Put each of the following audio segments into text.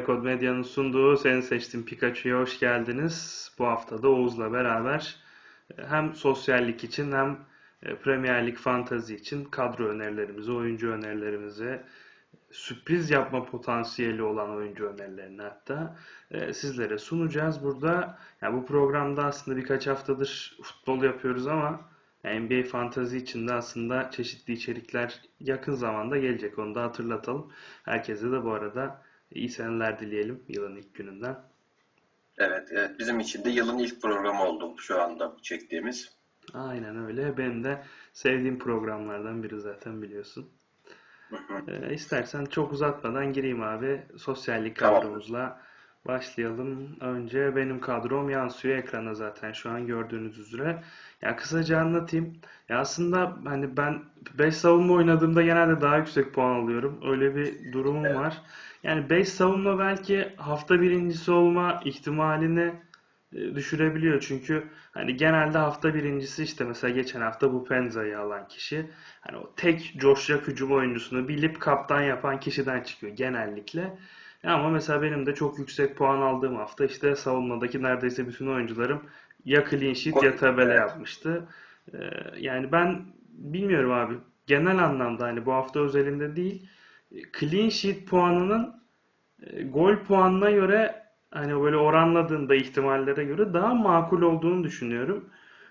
Kod Medya'nın sunduğu Seni Seçtim Pikachu'ya hoş geldiniz. Bu hafta da Oğuz'la beraber e, hem sosyallik için hem e, Premier Lig fantazi için kadro önerilerimizi, oyuncu önerilerimizi, sürpriz yapma potansiyeli olan oyuncu önerilerini hatta e, sizlere sunacağız. Burada yani bu programda aslında birkaç haftadır futbol yapıyoruz ama NBA fantazi için de aslında çeşitli içerikler yakın zamanda gelecek. Onu da hatırlatalım. Herkese de bu arada iyi seneler dileyelim yılın ilk gününden. Evet, evet. Bizim için de yılın ilk programı oldu şu anda çektiğimiz. Aynen öyle. Benim de sevdiğim programlardan biri zaten biliyorsun. Ee, istersen çok uzatmadan gireyim abi. Sosyallik Tamam. kadromuzla başlayalım. Önce benim kadrom yansıyor ekrana zaten şu an gördüğünüz üzere. Ya kısaca anlatayım. Ya aslında hani ben 5 savunma oynadığımda genelde daha yüksek puan alıyorum. Öyle bir durumum Evet. var. Yani 5 savunma belki hafta birincisi olma ihtimalini e, düşürebiliyor. Çünkü hani genelde hafta birincisi işte mesela geçen hafta bu Penza'yı alan kişi hani o tek coşacak hücum oyuncusunu bilip kaptan yapan kişiden çıkıyor genellikle. Ama mesela benim de çok yüksek puan aldığım hafta işte savunmadaki neredeyse bütün oyuncularım ya clean sheet ya tabela yapmıştı. Ee, yani ben bilmiyorum abi genel anlamda hani bu hafta özelinde değil clean sheet puanının e, gol puanına göre hani böyle oranladığında ihtimallere göre daha makul olduğunu düşünüyorum.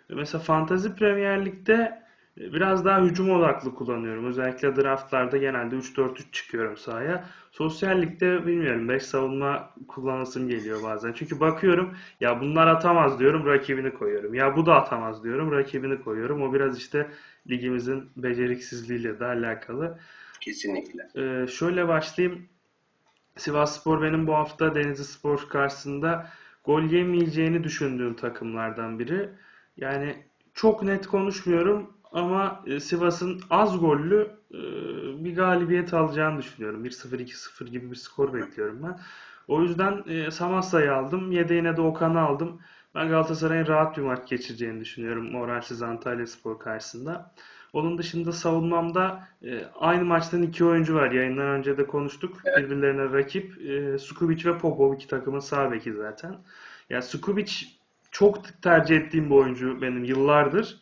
Mesela Fantasy Premier Lig'de biraz daha hücum odaklı kullanıyorum. Özellikle draftlarda genelde 3-4-3 çıkıyorum sahaya. Sosyal Lig'de bilmiyorum 5 savunma kullanasım geliyor bazen. Çünkü bakıyorum ya bunlar atamaz diyorum rakibini koyuyorum. Ya bu da atamaz diyorum rakibini koyuyorum. O biraz işte ligimizin beceriksizliğiyle de alakalı. Kesinlikle. Ee, şöyle başlayayım. Sivasspor benim bu hafta Denizlispor karşısında gol yemeyeceğini düşündüğüm takımlardan biri. Yani çok net konuşmuyorum ama e, Sivas'ın az gollü e, bir galibiyet alacağını düşünüyorum. 1-0, 2-0 gibi bir skor bekliyorum ben. O yüzden e, Samassa'yı aldım. Yedeğine de Okan'ı aldım. Ben Galatasaray'ın rahat bir maç geçireceğini düşünüyorum moralsiz Antalyaspor karşısında. Onun dışında savunmamda e, aynı maçtan iki oyuncu var. Yayından önce de konuştuk. Evet. Birbirlerine rakip. E, Sukubic ve Popov iki takımın sağ beki zaten. Ya Sukubic çok tercih ettiğim bir oyuncu benim yıllardır.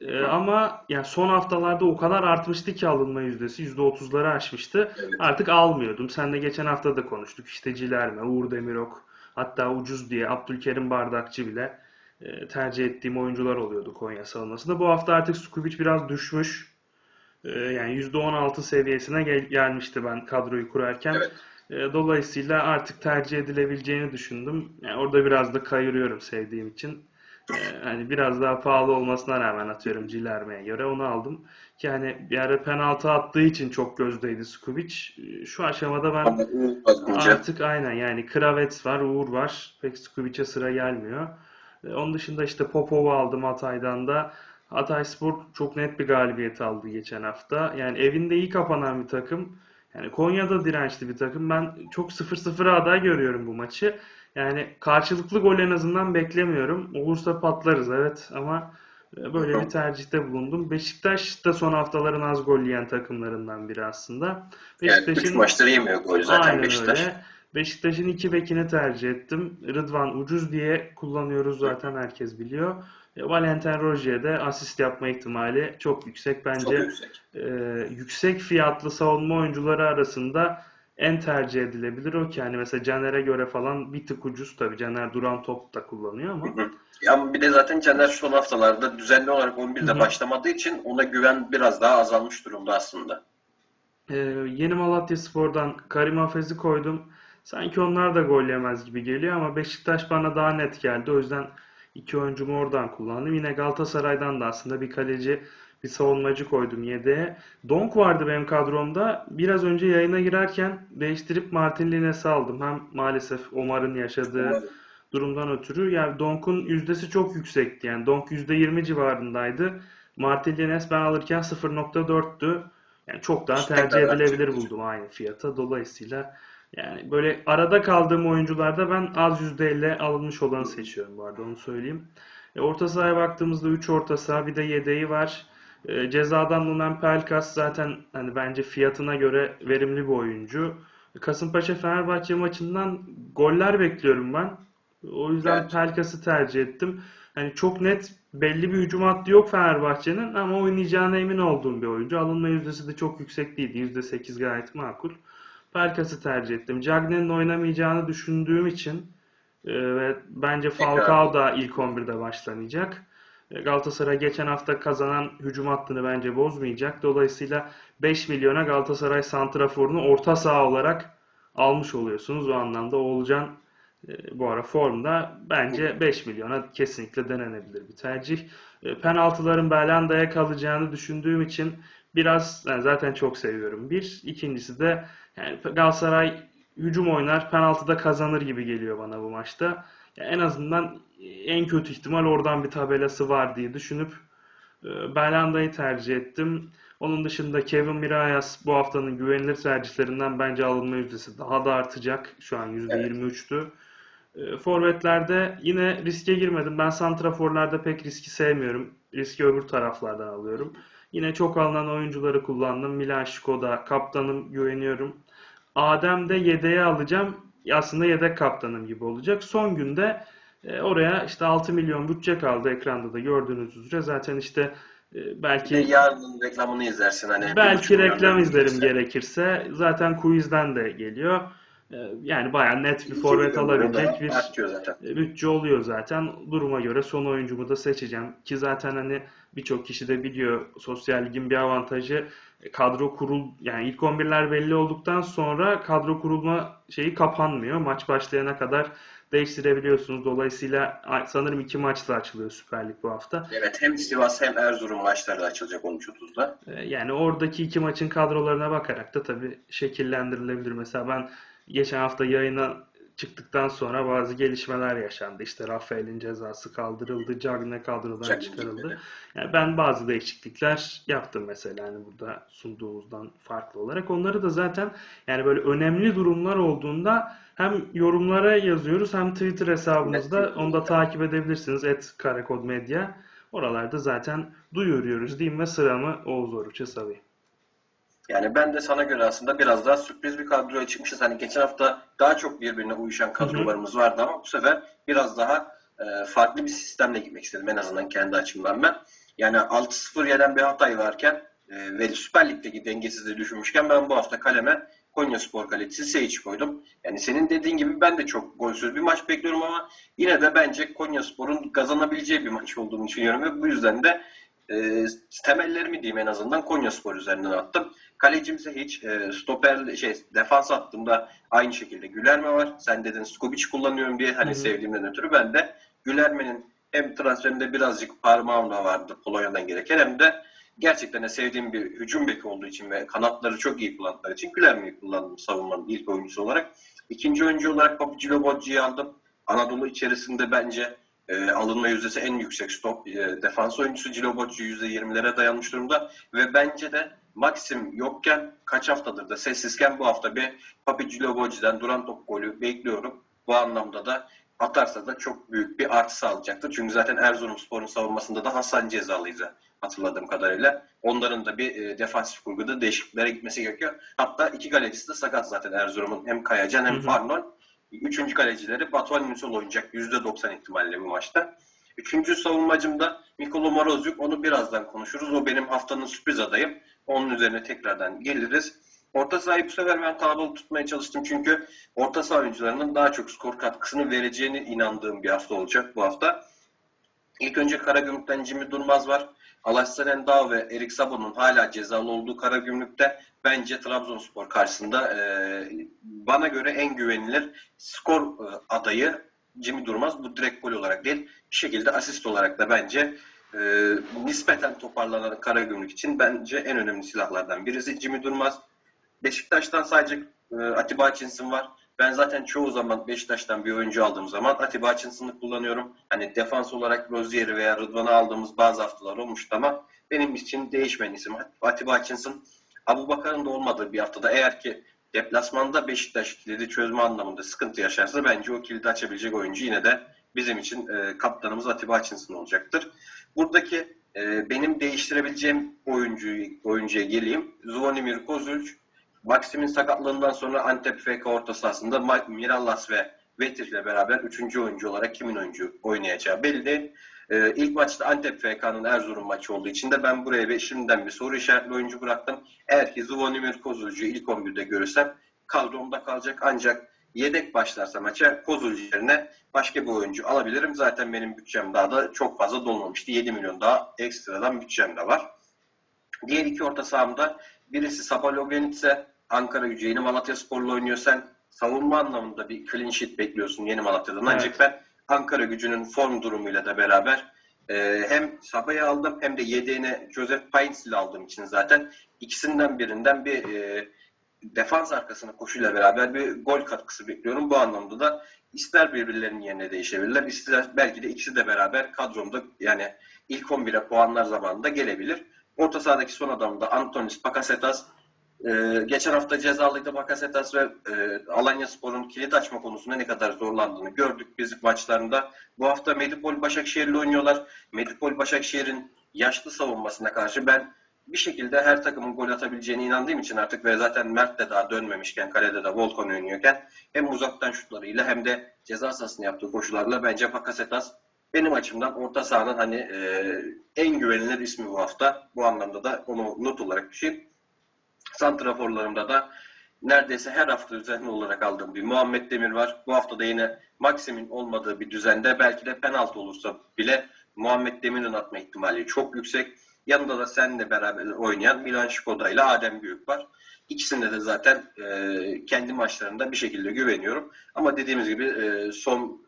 E, ama yani son haftalarda o kadar artmıştı ki alınma yüzdesi. %30'ları aşmıştı. Evet. Artık almıyordum. Seninle geçen hafta da konuştuk. İşte Cilerme, Uğur Demirok, hatta ucuz diye Abdülkerim Bardakçı bile e, tercih ettiğim oyuncular oluyordu Konya savunmasında. Bu hafta artık Sukubic biraz düşmüş. E, yani %16 seviyesine gel- gelmişti ben kadroyu kurarken. Evet. E, dolayısıyla artık tercih edilebileceğini düşündüm. Yani orada biraz da kayırıyorum sevdiğim için. E, hani biraz daha pahalı olmasına rağmen atıyorum Cilerme'ye göre onu aldım. Yani bir ara penaltı attığı için çok gözdeydi Skubic. E, Şu aşamada ben Artık aynen yani Kravets var, Uğur var. Pek Skubic'e sıra gelmiyor. E, Onun dışında işte Popov'u aldım Hatay'dan da. Hatayspor çok net bir galibiyet aldı geçen hafta. Yani evinde iyi kapanan bir takım. Yani Konya'da dirençli bir takım. Ben çok 0-0 aday görüyorum bu maçı. Yani karşılıklı gol en azından beklemiyorum. Olursa patlarız evet ama e, böyle bir tercihte bulundum. Beşiktaş da son haftaların az gol yiyen takımlarından biri aslında. yani 3 Beşiktaş'ın maçları yemiyor gol zaten Aynen Beşiktaş. öyle. Beşiktaş'ın iki bekini tercih ettim. Rıdvan ucuz diye kullanıyoruz zaten herkes biliyor. E, Valentin Rozier de asist yapma ihtimali çok yüksek. Çok Bence yüksek. e, yüksek fiyatlı savunma oyuncuları arasında en tercih edilebilir o ki hani mesela Caner'e göre falan bir tık ucuz tabii. Caner duran top da kullanıyor ama. Hı hı. Ya bir de zaten Caner son haftalarda düzenli olarak Hı 11'de hı. başlamadığı için ona güven biraz daha azalmış durumda aslında. Ee, Yeni Malatyaspor'dan Karim Hafez'i koydum. Sanki onlar da gol yemez gibi geliyor ama Beşiktaş bana daha net geldi. O yüzden iki oyuncumu oradan kullandım. Yine Galatasaray'dan da aslında bir kaleci, bir savunmacı koydum yedeğe. Donk vardı benim kadromda. Biraz önce yayına girerken değiştirip Martin Lines'i aldım. Hem maalesef Omar'ın yaşadığı Umarım. durumdan ötürü. Yani Donk'un yüzdesi çok yüksekti. Yani Donk %20 civarındaydı. Martin Lines ben alırken 0.4'tü. Yani çok daha tercih edilebilir buldum aynı fiyata. Dolayısıyla yani böyle arada kaldığım oyuncularda ben az %50 alınmış olanı seçiyorum bu arada onu söyleyeyim. E, orta sahaya baktığımızda 3 orta saha bir de yedeği var. E, cezadan Nunen Pelkas zaten hani bence fiyatına göre verimli bir oyuncu. Kasımpaşa Fenerbahçe maçından goller bekliyorum ben. O yüzden Evet. Pelkas'ı tercih ettim. Hani çok net belli bir hücum hattı yok Fenerbahçe'nin ama oynayacağına emin olduğum bir oyuncu. Alınma yüzdesi de çok yüksek değildi. %8 gayet makul. Pelkas'ı tercih ettim. Cagney'in oynamayacağını düşündüğüm için e, ve bence Falcao da ilk 11'de başlamayacak. E, Galatasaray geçen hafta kazanan hücum hattını bence bozmayacak. Dolayısıyla 5 milyona Galatasaray santraforunu orta saha olarak almış oluyorsunuz. O anlamda Oğulcan e, bu ara formda. Bence 5 milyona kesinlikle denenebilir bir tercih. Penaltıların Belanda'ya kalacağını düşündüğüm için biraz yani zaten çok seviyorum. Bir. ikincisi de yani Galatasaray hücum oynar, penaltıda kazanır gibi geliyor bana bu maçta. Ya en azından en kötü ihtimal oradan bir tabelası var diye düşünüp e, Belanda'yı tercih ettim. Onun dışında Kevin Mirallas bu haftanın güvenilir tercihlerinden bence alınma yüzdesi daha da artacak. Şu an %23'tü. E, Forvetlerde yine riske girmedim. Ben santraforlarda pek riski sevmiyorum. Riski öbür taraflardan alıyorum. Yine çok alınan oyuncuları kullandım. Milan Škoda, kaptanım güveniyorum. Adem de yedeğe alacağım. Aslında yedek kaptanım gibi olacak. Son günde e, oraya işte 6 milyon bütçe kaldı ekranda da gördüğünüz üzere. Zaten işte e, belki yarının reklamını izlersin hani. belki reklam izlerim gelirse. gerekirse. Zaten quizden de geliyor. E, Yani bayağı net bir forvet alabilecek bir bütçe oluyor zaten. Duruma göre son oyuncumu da seçeceğim. Ki zaten hani birçok kişi de biliyor sosyal ligin bir avantajı kadro kurul yani ilk 11'ler belli olduktan sonra kadro kurulma şeyi kapanmıyor. Maç başlayana kadar değiştirebiliyorsunuz. Dolayısıyla sanırım iki maçla açılıyor Süper Lig bu hafta. Evet hem Sivas hem Erzurum maçları da açılacak 13.30'da. E, Yani oradaki iki maçın kadrolarına bakarak da tabii şekillendirilebilir. Mesela ben geçen hafta yayına çıktıktan sonra bazı gelişmeler yaşandı. İşte Rafael'in cezası kaldırıldı, Cagne kadrodan çıkarıldı. Yani ben bazı değişiklikler yaptım mesela hani burada sunduğumuzdan farklı olarak. Onları da zaten yani böyle önemli durumlar olduğunda hem yorumlara yazıyoruz hem Twitter hesabımızda onu da takip edebilirsiniz. Et Karakod Medya. Oralarda zaten duyuruyoruz diyeyim ve sıramı Oğuz Oruç'a salayım. Yani ben de sana göre aslında biraz daha sürpriz bir kadroya çıkmışız. Hani geçen hafta daha çok birbirine uyuşan kadrolarımız vardı ama bu sefer biraz daha e, farklı bir sistemle gitmek istedim en azından kendi açımdan ben. Yani 6-0 yenen bir Hatay varken e, ve Süper Lig'deki dengesizliği düşünmüşken ben bu hafta kaleme Konyaspor kalecisi Seyic koydum. Yani senin dediğin gibi ben de çok golsüz bir maç bekliyorum ama yine de bence Konyaspor'un kazanabileceği bir maç olduğunu düşünüyorum ve bu yüzden de e, temellerimi diyeyim en azından Konyaspor üzerinden attım. Kalecimize hiç e, stoper şey defans attığımda aynı şekilde Gülerme var. Sen dedin Skobic kullanıyorum diye hani Hı hı. sevdiğimden ötürü ben de Gülerme'nin hem transferinde birazcık parmağım da vardı Polonya'dan gereken hem de gerçekten de sevdiğim bir hücum beki olduğu için ve kanatları çok iyi kullandıkları için Gülerme'yi kullandım savunmanın ilk oyuncusu olarak. İkinci oyuncu olarak Papucilo Bocci'yi aldım. Anadolu içerisinde bence e, alınma yüzdesi en yüksek stop e, defans oyuncusu Cilo Bocci %20'lere dayanmış durumda ve bence de Maxim yokken kaç haftadır da sessizken bu hafta bir Papi Cilo Bocci'den duran top golü bekliyorum. Bu anlamda da atarsa da çok büyük bir artı sağlayacaktır. Çünkü zaten Erzurumspor'un savunmasında da Hasan cezalıydı hatırladığım kadarıyla. Onların da bir e, defansif kurguda değişikliklere gitmesi gerekiyor. Hatta iki kalecisi de sakat zaten Erzurum'un hem Kayacan hem. Farnol. Üçüncü kalecileri Batuhan Ünsal oynayacak %90 ihtimalle bu maçta. Üçüncü savunmacım da Mikolo Morozyuk. Onu birazdan konuşuruz. O benim haftanın sürpriz adayım. Onun üzerine tekrardan geliriz. Orta sahayı bu sefer ben kalabalık tutmaya çalıştım. Çünkü orta saha oyuncularının daha çok skor katkısını vereceğine inandığım bir hafta olacak bu hafta. İlk önce Karagümrük'ten Jimmy Durmaz var. Alassane Dağ ve Erik Sabo'nun hala cezalı olduğu Karagümrük'te bence Trabzonspor karşısında e, bana göre en güvenilir skor e, adayı Jimmy Durmaz. Bu direkt gol olarak değil, bir şekilde asist olarak da bence e, nispeten toparlanan Karagümrük için bence en önemli silahlardan birisi Jimmy Durmaz. Beşiktaş'tan sadece e, Atiba Hutchinson var. Ben zaten çoğu zaman Beşiktaş'tan bir oyuncu aldığım zaman Atiba Hutchinson'ı kullanıyorum. Hani defans olarak Rozier'i veya Rıdvan'ı aldığımız bazı haftalar olmuştu ama benim için değişmeyen isim Atiba Hutchinson. Abu Bakar'ın da olmadığı bir haftada eğer ki deplasmanda Beşiktaş kilidi çözme anlamında sıkıntı yaşarsa bence o kilidi açabilecek oyuncu yine de bizim için e, kaptanımız Atiba Hutchinson olacaktır. Buradaki e, benim değiştirebileceğim oyuncuyu, oyuncuya geleyim. Zvonimir Kozulc Maxim'in sakatlığından sonra Antep FK orta sahasında Mirallas ve Vetir ile beraber 3. oyuncu olarak kimin oyuncu oynayacağı belli. Ee, ilk maçta Antep FK'nın Erzurum maçı olduğu için de ben buraya bir şimdiden bir soru işaretli oyuncu bıraktım. Eğer ki Zvonimir Kozulcu'yu ilk 11'de görürsem kadromda kalacak ancak yedek başlarsa maça Kozulcu yerine başka bir oyuncu alabilirim. Zaten benim bütçem daha da çok fazla dolmamıştı. 7 milyon daha ekstradan bütçem de var. Diğer iki orta sahamda birisi Sabalogenitse Ankara gücü yeni Malatya Spor'la oynuyor. Sen savunma anlamında bir clean sheet bekliyorsun yeni Malatya'dan. Ancak Evet. ben Ankara gücünün form durumuyla da beraber e, hem Sabah'ı aldım hem de yedeğine Joseph Paints ile aldığım için zaten ikisinden birinden bir e, defans arkasına koşuyla beraber bir gol katkısı bekliyorum. Bu anlamda da ister birbirlerinin yerine değişebilirler, ister belki de ikisi de beraber kadromda yani ilk 11'e puanlar zamanında gelebilir. Orta sahadaki son adam da Antonis Pakasetas. Ee, geçen hafta cezalıydı Bakasetas ve e, Alanya Spor'un kilit açma konusunda ne kadar zorlandığını gördük biz maçlarında. Bu hafta Medipol Başakşehir'le oynuyorlar. Medipol Başakşehir'in yaşlı savunmasına karşı ben bir şekilde her takımın gol atabileceğine inandığım için artık ve zaten Mert de daha dönmemişken kalede de Volkan oynuyorken hem uzaktan şutlarıyla hem de ceza sahasında yaptığı koşularla bence Pakasetas benim açımdan orta sahanın hani e, en güvenilir ismi bu hafta. Bu anlamda da onu not olarak düşeyim. Santraforlarımda da neredeyse her hafta düzenli olarak aldığım bir Muhammed Demir var. Bu hafta da yine Maxim'in olmadığı bir düzende belki de penaltı olursa bile Muhammed Demir'in atma ihtimali çok yüksek. Yanında da seninle beraber oynayan Milan Şikoda ile Adem Büyük var. İkisinde de zaten e, kendi maçlarında bir şekilde güveniyorum. Ama dediğimiz gibi e, son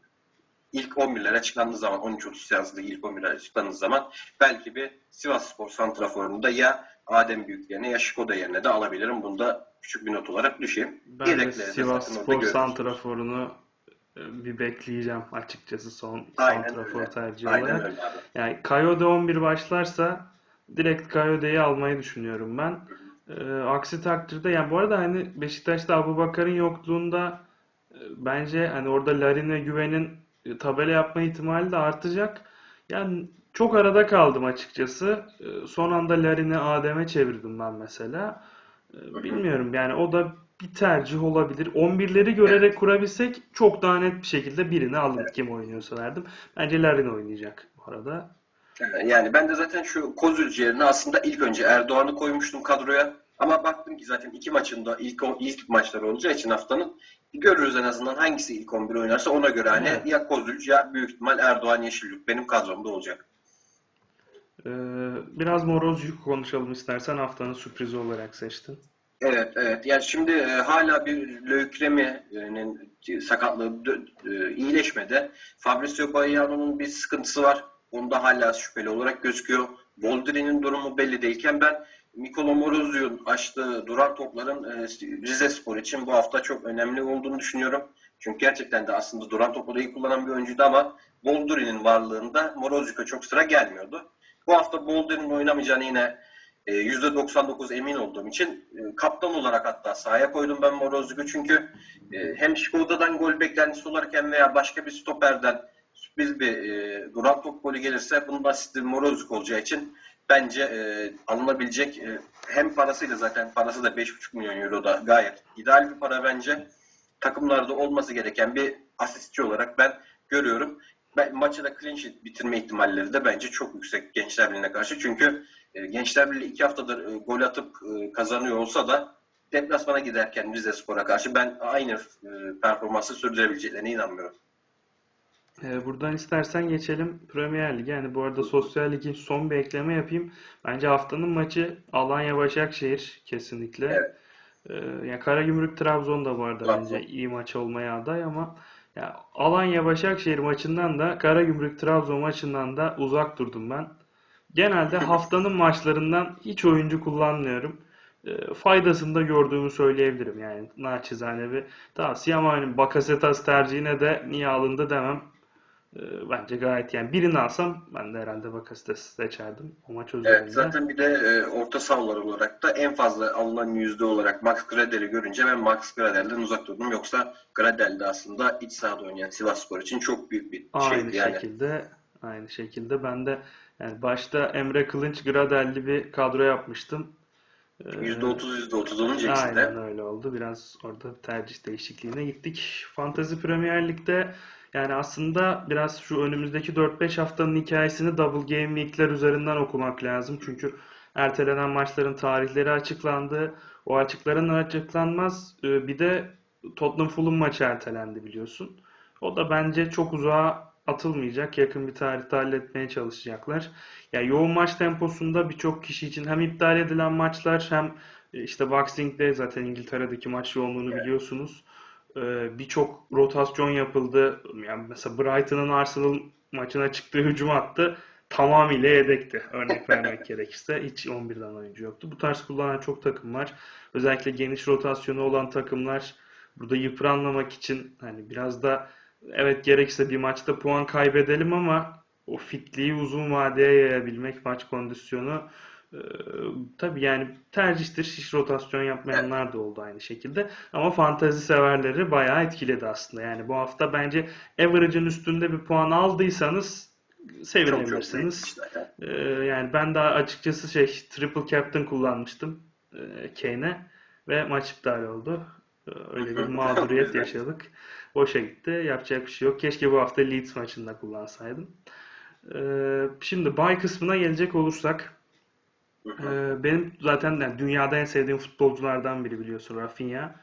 ilk 11'lere açıklandığı zaman 13-30 seansında ilk 11'lere açıklandığı zaman belki bir Sivas Spor Santrafor'unu da ya Adem Büyük yerine ya Şikoda yerine de alabilirim. Bunu da küçük bir not olarak düşeyim. Ben de Yedekleri de Sivas Spor. Santrafor'unu e, bir bekleyeceğim açıkçası son Aynen Santrafor öyle. tercihi Aynen olarak. öyle abi. Yani Kayode 11 başlarsa direkt Kayode'yi almayı düşünüyorum ben. Ee, aksi takdirde yani bu arada hani Beşiktaş'ta Abubakar'ın yokluğunda e, bence hani orada Larin'e Güven'in e, tabela yapma ihtimali de artacak. Yani çok arada kaldım açıkçası. Ee, son anda Larin'i Adem'e çevirdim ben mesela. Ee, bilmiyorum yani o da bir tercih olabilir. 11'leri görerek kurabilsek çok daha net bir şekilde birini alır kim oynuyorsa derdim. Bence Larin oynayacak bu arada. Yani ben de zaten şu Kozulcu yerine aslında ilk önce Erdoğan'ı koymuştum kadroya. Ama baktım ki zaten iki maçında ilk ilk maçlar olacağı için haftanın görürüz en azından hangisi ilk 11 oynarsa ona göre hani Evet. ya Kozulcu ya büyük ihtimal Erdoğan Yeşilyurt benim kadromda olacak. Ee, biraz Morozcu'yu konuşalım istersen haftanın sürprizi olarak seçtin. Evet, evet. Yani şimdi e, hala bir lökreminin sakatlığı e, iyileşmedi. Fabrizio Baiano'nun bir sıkıntısı var. Onda hala şüpheli olarak gözüküyor. Boldri'nin durumu belli değilken ben Mikolo Morozio'nun açtığı duran topların e, Rize Spor için bu hafta çok önemli olduğunu düşünüyorum. Çünkü gerçekten de aslında duran topu da iyi kullanan bir oyuncuydu ama Boldri'nin varlığında Morozio çok sıra gelmiyordu. Bu hafta Boldri'nin oynamayacağını yine e, %99 emin olduğum için e, kaptan olarak hatta sahaya koydum ben Morozcuk'u çünkü e, hem Şkoda'dan gol beklentisi olarken veya başka bir stoperden sürpriz bir e, duran top golü gelirse bunun asisti Morozcuk olacağı için bence e, alınabilecek e, hem parasıyla zaten parası da 5,5 milyon euro da gayet ideal bir para bence. Takımlarda olması gereken bir asistçi olarak ben görüyorum. Ben, maçı da clean sheet bitirme ihtimalleri de bence çok yüksek Gençler Birliği'ne karşı. Çünkü e, Gençler Birliği iki haftadır e, gol atıp e, kazanıyor olsa da deplasmana giderken Rize Spor'a karşı ben aynı e, performansı sürdürebileceklerine inanmıyorum. Ee, buradan istersen geçelim Premier Lig'e. Yani bu arada Sosyal Lig'in son bir ekleme yapayım. Bence haftanın maçı Alanya Başakşehir kesinlikle. Evet. Ee, yani Karagümrük Trabzon da bu arada Trabzon. bence iyi maç olmaya aday ama ya Alanya Başakşehir maçından da Karagümrük Trabzon maçından da uzak durdum ben. Genelde haftanın maçlarından hiç oyuncu kullanmıyorum. E, faydasını da gördüğümü söyleyebilirim yani naçizane bir tavsiye ama hani Bakasetas tercihine de niye alındı demem. E, bence gayet yani birini alsam ben de herhalde Bakasetas seçerdim o maç Evet, özelinde. zaten bir de e, orta sahalar olarak da en fazla alınan yüzde olarak Max Gradel'i görünce ben Max Gradel'den uzak durdum. Yoksa Gradel de aslında iç sahada oynayan Sivasspor için çok büyük bir Aynı şeydi yani. şekilde aynı şekilde ben de yani başta Emre Kılınç Gradel'li bir kadro yapmıştım. Ee, %30 %30 olunca ikisi de. Aynen öyle oldu. Biraz orada tercih değişikliğine gittik. Fantasy Premier Lig'de yani aslında biraz şu önümüzdeki 4-5 haftanın hikayesini Double Game Week'ler üzerinden okumak lazım. Çünkü ertelenen maçların tarihleri açıklandı. O açıkların açıklanmaz. e, Bir de Tottenham Fulham maçı ertelendi biliyorsun. O da bence çok uzağa atılmayacak. Yakın bir tarihte halletmeye çalışacaklar. Ya yoğun maç temposunda birçok kişi için hem iptal edilen maçlar hem e, işte Boxing Day zaten İngiltere'deki maç yoğunluğunu biliyorsunuz. Ee, birçok rotasyon yapıldı. Yani mesela Brighton'ın Arsenal maçına çıktığı hücum hattı tamamıyla yedekti. Örnek vermek gerekirse hiç 11'den oyuncu yoktu. Bu tarz kullanan çok takım var. Özellikle geniş rotasyonu olan takımlar burada yıpranmamak için hani biraz da evet gerekirse bir maçta puan kaybedelim ama o fitliği uzun vadeye yayabilmek maç kondisyonu e, tabii yani tercihtir. Hiç rotasyon yapmayanlar da oldu aynı şekilde. Ama fantazi severleri bayağı etkiledi aslında. Yani bu hafta bence average'ın üstünde bir puan aldıysanız sevinebilirsiniz. Ee, yani ben daha açıkçası şey triple captain kullanmıştım e, Kane'e ve maç iptal oldu. Ee, Öyle bir mağduriyet yaşadık. Boşa gitti. Yapacak bir şey yok. Keşke bu hafta Leeds maçında kullansaydım. Ee, şimdi bay kısmına gelecek olursak. Ee, benim zaten yani dünyada en sevdiğim futbolculardan biri biliyorsun Rafinha.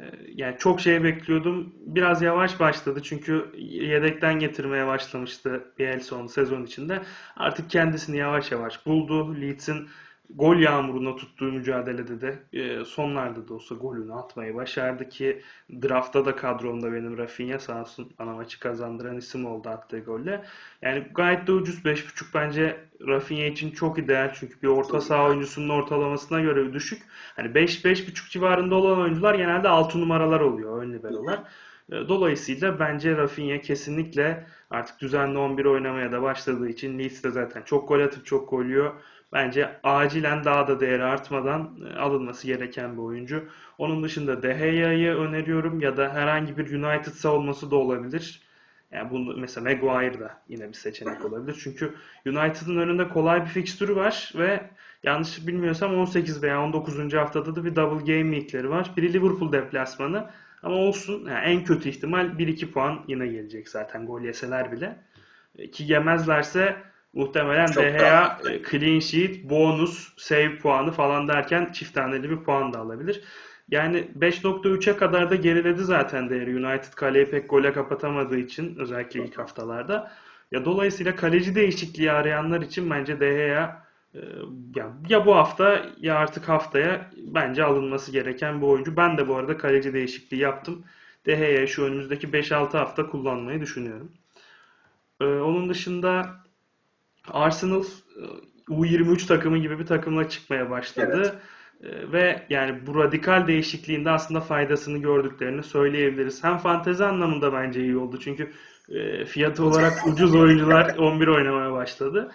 Ee, Yani çok şey bekliyordum. Biraz yavaş başladı çünkü yedekten getirmeye başlamıştı Bielsa sezon içinde. Artık kendisini yavaş yavaş buldu. Leeds'in gol yağmuruna tuttuğu mücadelede de e, sonlarda da olsa golünü atmayı başardı ki draftta da kadromda benim Rafinha sağ olsun ana maçı kazandıran isim oldu attığı golle. Yani gayet de ucuz 5.5 bence Rafinha için çok ideal çünkü bir orta saha oyuncusunun ortalamasına göre düşük. Hani 5 5.5 civarında olan oyuncular genelde 6 numaralar oluyor ön liberolar. E, Dolayısıyla bence Rafinha kesinlikle artık düzenli 11 oynamaya da başladığı için Leeds de zaten çok gol atıp çok gol yiyor. Bence acilen daha da değeri artmadan e, alınması gereken bir oyuncu. Onun dışında De Gea'yı öneriyorum ya da herhangi bir United savunması da olabilir. Yani bunu mesela Maguire da yine bir seçenek olabilir. Çünkü United'ın önünde kolay bir fikstürü var ve yanlış bilmiyorsam 18 veya 19. haftada da bir double game week'leri var. Biri Liverpool deplasmanı ama olsun yani en kötü ihtimal 1-2 puan yine gelecek zaten gol yeseler bile. E, Ki yemezlerse muhtemelen Çok haklı. e, clean sheet, bonus, save puanı falan derken çift taneli bir puan da alabilir. Yani 5.3'e kadar da geriledi zaten değeri United kaleyi pek gole kapatamadığı için özellikle ilk haftalarda. Ya dolayısıyla kaleci değişikliği arayanlar için bence Gea e, ya, ya bu hafta ya artık haftaya bence alınması gereken bir oyuncu. Ben de bu arada kaleci değişikliği yaptım. De Gea'yı şu önümüzdeki 5-6 hafta kullanmayı düşünüyorum. Ee, onun dışında Arsenal e, U23 takımı gibi bir takımla çıkmaya başladı. Ee, Ve yani bu radikal değişikliğinde aslında faydasını gördüklerini söyleyebiliriz. Hem fantezi anlamında bence iyi oldu. Çünkü e, fiyatı olarak ucuz oyuncular 11 oynamaya başladı.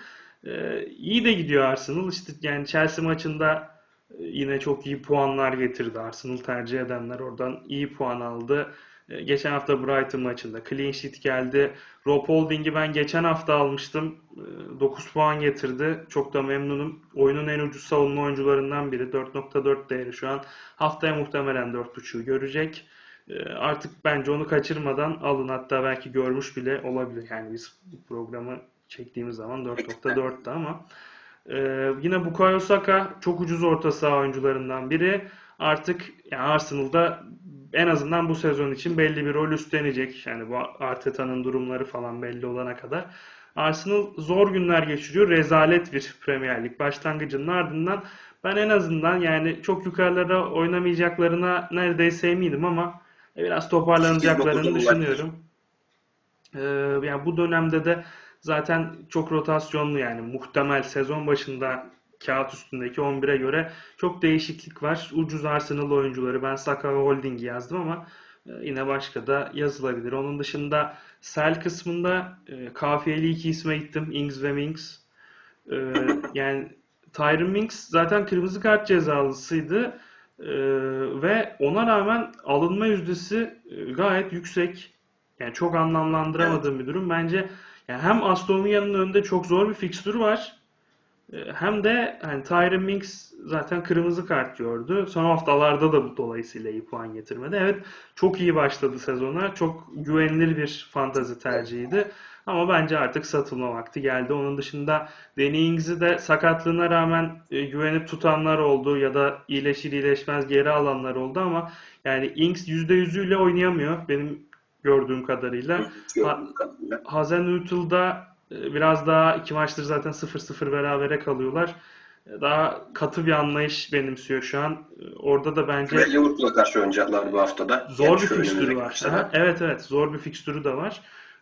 İyi de gidiyor Arsenal. İşte yani Chelsea maçında e, yine çok iyi puanlar getirdi. Arsenal tercih edenler oradan iyi puan aldı. E, Geçen hafta Brighton maçında clean sheet geldi. Rob Holding'i ben geçen hafta almıştım. E, 9 puan getirdi. Çok da memnunum. Oyunun en ucuz savunma oyuncularından biri. 4.4 değeri şu an. Haftaya muhtemelen 4.5'u görecek. E, Artık bence onu kaçırmadan alın. Hatta belki görmüş bile olabilir. Yani biz bu programı çektiğimiz zaman 4.4'tü ama ee, yine Bukayo Saka çok ucuz orta saha oyuncularından biri. Artık yani Arsenal'da en azından bu sezon için belli bir rol üstlenecek. Yani bu Arteta'nın durumları falan belli olana kadar. Arsenal zor günler geçiriyor. Rezalet bir Premier Lig başlangıcının ardından ben en azından yani çok yukarılara oynamayacaklarına neredeyse eminim ama biraz toparlanacaklarını 8-9'a düşünüyorum. Ee, yani bu dönemde de zaten çok rotasyonlu yani muhtemel sezon başında kağıt üstündeki 11'e göre çok değişiklik var. Ucuz Arsenal oyuncuları ben Saka ve Holding'i yazdım ama e, yine başka da yazılabilir. Onun dışında sell kısmında e, kafiyeli iki isme gittim. Ings ve Minks. E, yani Tyron Minks zaten kırmızı kart cezalısıydı. E, ve ona rağmen alınma yüzdesi e, gayet yüksek. Yani çok anlamlandıramadığım bir durum. Bence yani hem Aston Villa'nın önünde çok zor bir fikstürü var. E, hem de hani Tyron Mings zaten kırmızı kart gördü. Son haftalarda da bu dolayısıyla iyi puan getirmedi. Evet çok iyi başladı sezona. Çok güvenilir bir fantazi tercihiydi. Ama bence artık satılma vakti geldi. Onun dışında Danny Ings'i de sakatlığına rağmen e, güvenip tutanlar oldu ya da iyileşir iyileşmez geri alanlar oldu ama yani Ings %100'üyle oynayamıyor benim gördüğüm kadarıyla. Kadarıyla. Hazenhüttl'da e, biraz daha iki maçtır zaten 0-0 berabere kalıyorlar. E, Daha katı bir anlayış benimsiyor şu an. E, Orada da bence Ve Liverpool'a karşı oynayacaklar bu haftada. Zor Yani bir fikstürü var. Aha, evet evet zor bir fikstürü de var.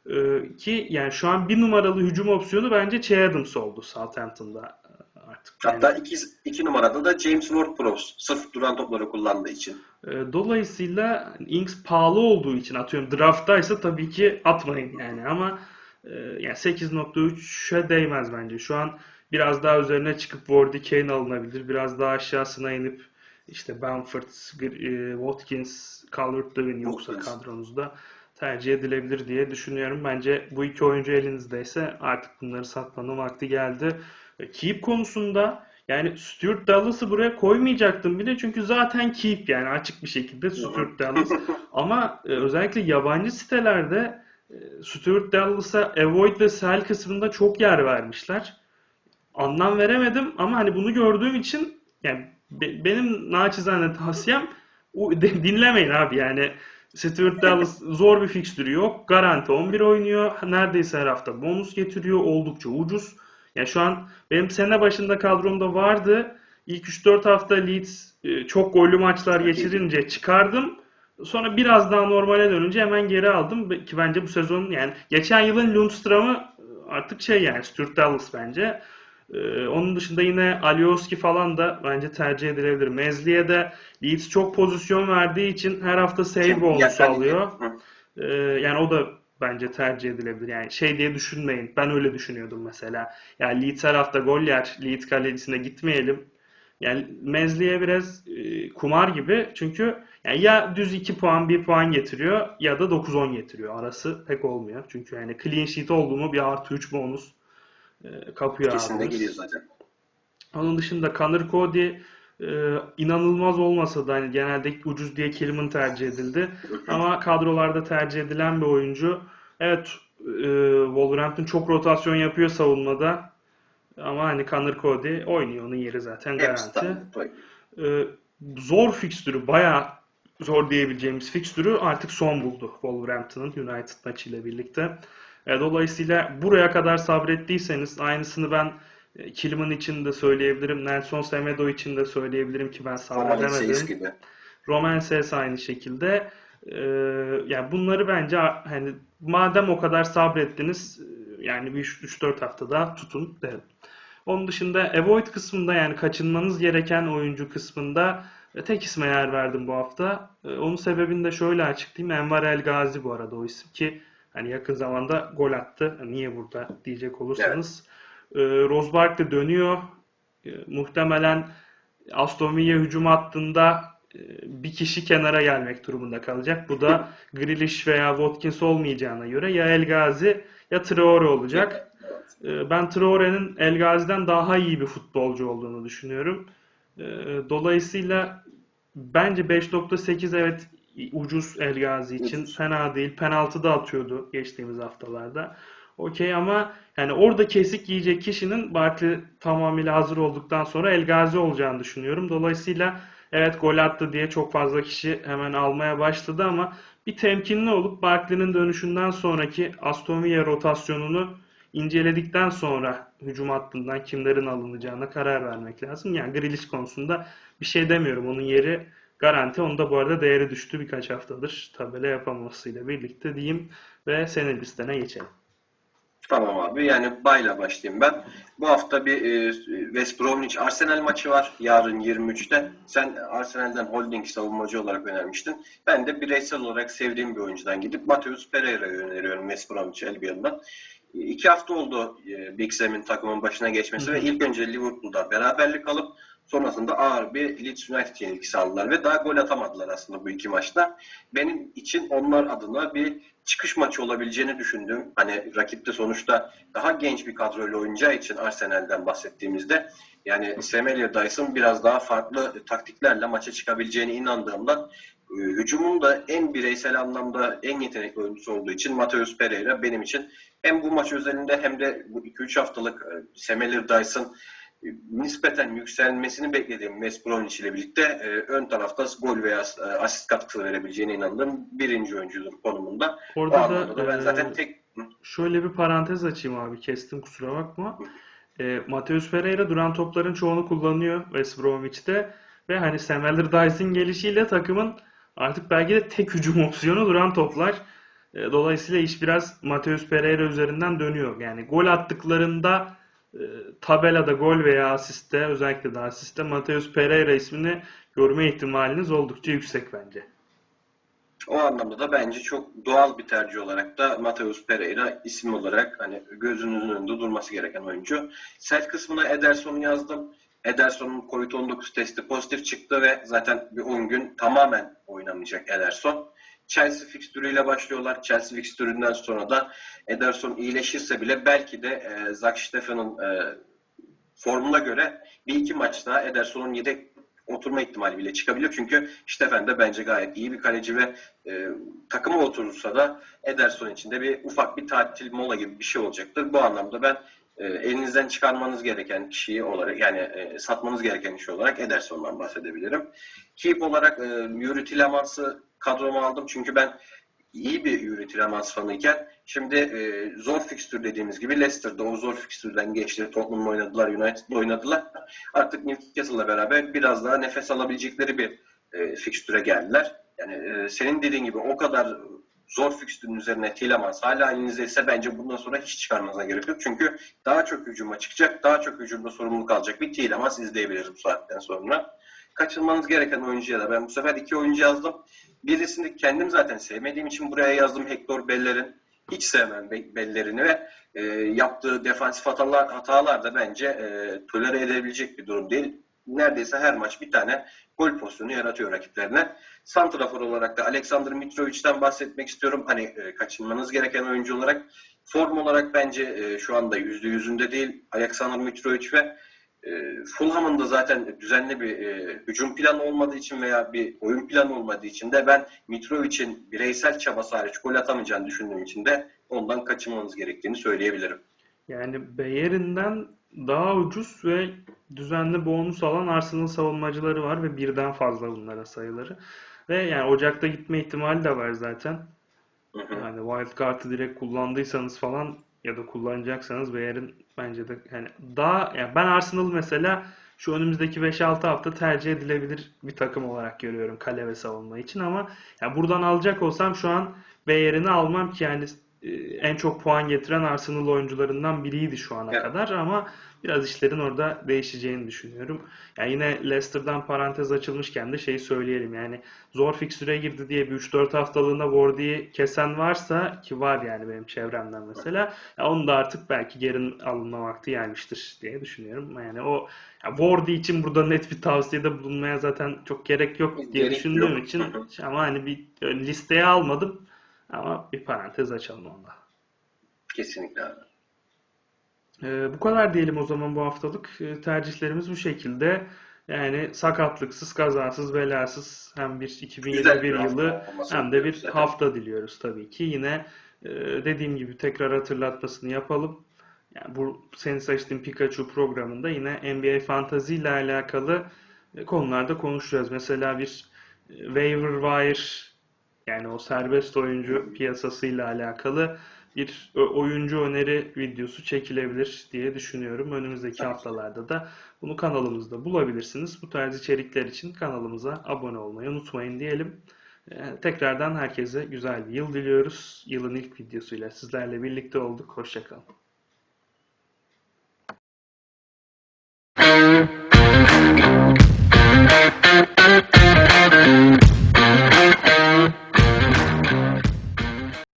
Ee, ki yani şu an bir numaralı hücum opsiyonu bence Che Adams oldu Southampton'da e, artık. Hatta iki, iki numarada da James Ward-Prowse. Sırf duran topları kullandığı için. dolayısıyla Ings pahalı olduğu için atıyorum drafttaysa tabii ki atmayın yani ama yani 8.3'e değmez bence. Şu an biraz daha üzerine çıkıp Wardy Kane alınabilir. Biraz daha aşağısına inip işte Bamford, e, Watkins, Calvert-Lewin yoksa kadronuzda tercih edilebilir diye düşünüyorum. Bence bu iki oyuncu elinizdeyse artık bunları satmanın vakti geldi. Keep konusunda yani Stuart Dallas'ı buraya koymayacaktım bile çünkü zaten keep yani açık bir şekilde Stuart Dallas. Ama e, özellikle yabancı sitelerde Stuart Dallas'a avoid ve sell kısmında çok yer vermişler. Anlam veremedim ama hani bunu gördüğüm için yani be- benim naçizane tavsiyem o- de- dinlemeyin abi yani Stuart Dallas zor bir fikstürü yok. Garanti 11 oynuyor. Neredeyse her hafta bonus getiriyor. Oldukça ucuz. Yani şu an benim sene başında kadromda vardı. İlk 3-4 hafta Leeds e, çok gollü maçlar geçirince çıkardım. Sonra biraz daha normale dönünce hemen geri aldım. Ki bence bu sezon yani geçen yılın Lundström'ü e, artık şey yani Stuart Dallas bence. Ee, onun dışında yine Alioski falan da bence tercih edilebilir. Mezli'ye de Leeds çok pozisyon verdiği için her hafta save bonusu alıyor. Ee, yani o da bence tercih edilebilir. Yani şey diye düşünmeyin. Ben öyle düşünüyordum mesela. Yani Leeds her hafta gol yer. Leeds kalecisine gitmeyelim. Yani Mezli'ye biraz e, kumar gibi. Çünkü yani ya düz 2 puan 1 puan getiriyor ya da 9-10 getiriyor. Arası pek olmuyor. Çünkü yani clean sheet oldu mu bir artı 3 bonus e, kapıyor İkisinde geliyor zaten. Onun dışında Connor Cody e, inanılmaz olmasa da hani genelde ucuz diye Kilman tercih edildi. Ama kadrolarda tercih edilen bir oyuncu. Evet e, Wolverhampton çok rotasyon yapıyor savunmada. Ama hani Connor Cody oynuyor. Onun yeri zaten garanti. tam. E, zor fikstürü bayağı zor diyebileceğimiz fikstürü artık son buldu Wolverhampton'ın United maçıyla birlikte. E, dolayısıyla buraya kadar sabrettiyseniz aynısını ben e, Kilman için de söyleyebilirim. Nelson Semedo için de söyleyebilirim ki ben sabredemedim. Roman Ses aynı şekilde. E, yani bunları bence hani madem o kadar sabrettiniz yani bir 3-4 haftada tutun derim. Onun dışında avoid kısmında yani kaçınmanız gereken oyuncu kısmında e, tek isme yer verdim bu hafta. E, Onun sebebini de şöyle açıklayayım. Enver El Gazi bu arada o isim ki hani yakın zamanda gol attı. Niye burada diyecek olursanız. E, Rose Barkley dönüyor. E, Muhtemelen Aston Villa hücum hattında bir kişi kenara gelmek durumunda kalacak. Bu da Grealish veya Watkins olmayacağına göre ya El Gazi ya Traore olacak. Ee, Ben Traore'nin El Ghazi'den daha iyi bir futbolcu olduğunu düşünüyorum. Ee, Dolayısıyla bence 5.8 evet ucuz El Ghazi için fena değil. Penaltı da atıyordu geçtiğimiz haftalarda. Okey ama yani orada kesik yiyecek kişinin Barkley tamamıyla hazır olduktan sonra El Ghazi olacağını düşünüyorum. Dolayısıyla evet gol attı diye çok fazla kişi hemen almaya başladı ama bir temkinli olup Barkley'nin dönüşünden sonraki Aston Villa rotasyonunu inceledikten sonra hücum hattından kimlerin alınacağına karar vermek lazım. Yani Grealish konusunda bir şey demiyorum. Onun yeri garanti. Onun da bu arada değeri düştü birkaç haftadır tabela yapamamasıyla birlikte diyeyim ve senin listene geçelim. Tamam abi yani bayla başlayayım ben. Bu hafta bir e, West Bromwich Arsenal maçı var. Yarın 23'te. Sen Arsenal'den holding savunmacı olarak önermiştin. Ben de bireysel olarak sevdiğim bir oyuncudan gidip Mateus Pereira'yı öneriyorum West Bromwich Albion'dan. İki hafta oldu e, Big Sam'in takımın başına geçmesi hı. ve ilk önce Liverpool'da beraberlik alıp Sonrasında ağır bir Leeds United yenilgisi aldılar ve daha gol atamadılar aslında bu iki maçta. Benim için onlar adına bir çıkış maçı olabileceğini düşündüm. Hani rakipte sonuçta daha genç bir kadroyla oynayacağı için Arsenal'den bahsettiğimizde yani Semedo Dyson biraz daha farklı taktiklerle maça çıkabileceğine inandığımdan e, hücumun da en bireysel anlamda en yetenekli oyuncusu olduğu için Mateus Pereira benim için hem bu maç özelinde hem de bu 2-3 haftalık e, Semedo Dyson nispeten yükselmesini beklediğim West Bromwich ile birlikte e, ön tarafta gol veya e, asist katkısı verebileceğine inandığım birinci oyuncudur konumunda. Orada anlamda da ben da zaten e, tek şöyle bir parantez açayım abi. Kestim kusura bakma. E, Mateus Pereira duran topların çoğunu kullanıyor West Bromwich'te ve hani Sam Allardyce'in gelişiyle takımın artık belki de tek hücum opsiyonu duran toplar. E, dolayısıyla iş biraz Mateus Pereira üzerinden dönüyor. Yani gol attıklarında e, tabelada gol veya asiste özellikle de asiste Mateus Pereira ismini görme ihtimaliniz oldukça yüksek bence. O anlamda da bence çok doğal bir tercih olarak da Mateus Pereira isim olarak hani gözünüzün önünde durması gereken oyuncu. Sel kısmına Ederson'u yazdım. Ederson'un Covid-19 testi pozitif çıktı ve zaten bir 10 gün tamamen oynamayacak Ederson. Chelsea fikstürüyle başlıyorlar. Chelsea fikstüründen sonra da Ederson iyileşirse bile belki de e, Zach Steffen'ın e, formuna göre bir iki maç daha Ederson'un yedek oturma ihtimali bile çıkabilir. Çünkü Steffen de bence gayet iyi bir kaleci ve e, takıma oturursa da Ederson için de bir ufak bir tatil mola gibi bir şey olacaktır. Bu anlamda ben e, elinizden çıkarmanız gereken kişiyi olarak yani e, satmanız gereken kişi olarak Ederson'dan bahsedebilirim. Keep olarak e, Yuri Tillemans'ı kadroma aldım çünkü ben iyi bir Tillemans fanıyken şimdi e, zor fikstür dediğimiz gibi Leicester'da o zor fikstürden geçti. Tottenham'la oynadılar, United'la oynadılar. Artık Newcastle'la beraber biraz daha nefes alabilecekleri bir e, fikstüre geldiler. Yani e, senin dediğin gibi o kadar zor fikstürün üzerine Tillemans hala elinizdeyse bence bundan sonra hiç çıkarmanıza gerek yok. Çünkü daha çok hücuma çıkacak, daha çok hücumda sorumluluk alacak bir Tillemans izleyebiliriz bu saatten sonra. Kaçırmanız gereken oyuncuya da ben bu sefer iki oyuncu yazdım. Birisini kendim zaten sevmediğim için buraya yazdım Hector Beller'in. Hiç sevmem Be- Beller'ini ve e, yaptığı defansif hatalar, hatalar da bence e, tolere edebilecek bir durum değil. Neredeyse her maç bir tane gol pozisyonu yaratıyor rakiplerine. Santrafor olarak da Aleksandr Mitrovic'den bahsetmek istiyorum. Hani e, kaçınmanız gereken oyuncu olarak. Form olarak bence e, şu anda yüzde yüzünde değil. Aleksandr Mitrovic ve e, Fulham'ın da zaten düzenli bir e, hücum planı olmadığı için veya bir oyun planı olmadığı için de ben Mitrovic'in bireysel çabası hariç gol atamayacağını düşündüğüm için de ondan kaçınmanız gerektiğini söyleyebilirim. Yani Bayern'den daha ucuz ve düzenli bonus alan Arsenal savunmacıları var ve birden fazla bunlara sayıları. Ve yani Ocak'ta gitme ihtimali de var zaten. Hı hı. Yani wild card'ı direkt kullandıysanız falan ya da kullanacaksanız Bayern bence de yani daha yani ben Arsenal mesela şu önümüzdeki 5-6 hafta tercih edilebilir bir takım olarak görüyorum kale ve savunma için ama yani buradan alacak olsam şu an Bayern'i almam ki yani en çok puan getiren Arsenal oyuncularından biriydi şu ana Evet. kadar ama biraz işlerin orada değişeceğini düşünüyorum. Yani yine Leicester'dan parantez açılmışken de şeyi söyleyelim yani zor fikstüre girdi diye bir 3-4 haftalığında Wardy'yi kesen varsa ki var yani benim çevremden mesela ya onu da artık belki geri alınma vakti gelmiştir diye düşünüyorum. Yani o ya Wardy için burada net bir tavsiyede bulunmaya zaten çok gerek yok diye Gerek düşündüğüm yok. için ama hani bir listeye almadım ama bir parantez açalım onda. Kesinlikle abi. Ee, bu kadar diyelim o zaman bu haftalık. Ee, tercihlerimiz bu şekilde. Yani sakatlıksız, kazasız, belasız hem bir Güzel 2021 bir hafta yılı hem de bir zaten. hafta diliyoruz tabii ki. Yine e, dediğim gibi tekrar hatırlatmasını yapalım. Yani bu senin seçtiğin Pikachu programında yine NBA Fantasy ile alakalı e, konularda konuşacağız. Mesela bir e, waiver wire yani o serbest oyuncu piyasasıyla alakalı bir oyuncu öneri videosu çekilebilir diye düşünüyorum. Önümüzdeki haftalarda da bunu kanalımızda bulabilirsiniz. Bu tarz içerikler için kanalımıza abone olmayı unutmayın diyelim. Ee, tekrardan herkese güzel bir yıl diliyoruz. Yılın ilk videosuyla sizlerle birlikte olduk. Hoşçakalın.